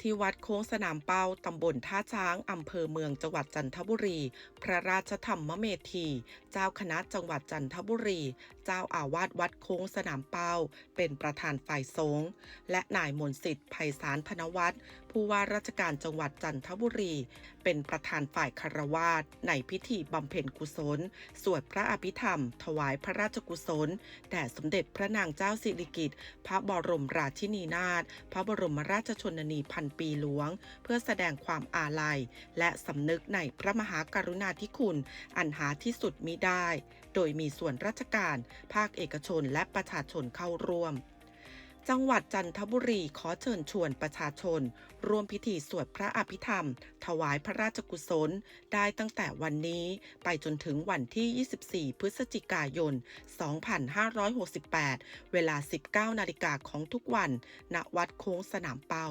ที่วัดโค้งสนามเป้าตำบลท่าช้างอำเภอเมืองจังหวัดจันทบุรี พระราชธรรมเมธี เจ้าคณะจังหวัดจันทบุรี เจ้าอาวาสวัดโค้งสนามเป้า เป็นประธานฝ่ายสงฆ์และนายมนสิทธิ์ไพศาลพนวัตรผู้ว่าราชการจังหวัดจันทบุรี เป็นประธานฝ่ายคารวาสในพิธีบำเพ็ญกุศล สวดพระอภิธรรม ถวายพระราชกุศล แด่สมเด็จพระนางเจ้าสิริกิติ์พระบรมราชินีนาถพระบรมราชชนนีพันปีหลวง เพื่อแสดงความอาลัย และสำนึกในพระมหากรุณาธิคุณ อันหาที่สุดมิได้ โดยมีส่วนราชการ ภาคเอกชนและประชาชนเข้าร่วมจังหวัดจันทบุรีขอเชิญชวนประชาชน ร่วมพิธีสวดพระอภิธรรม ถวายพระราชกุศล ได้ตั้งแต่วันนี้ไปจนถึงวันที่ 24 พฤศจิกายน 2568 เวลา 19 นาฬิกาของทุกวัน ณ วัดโค้งสนามเป้า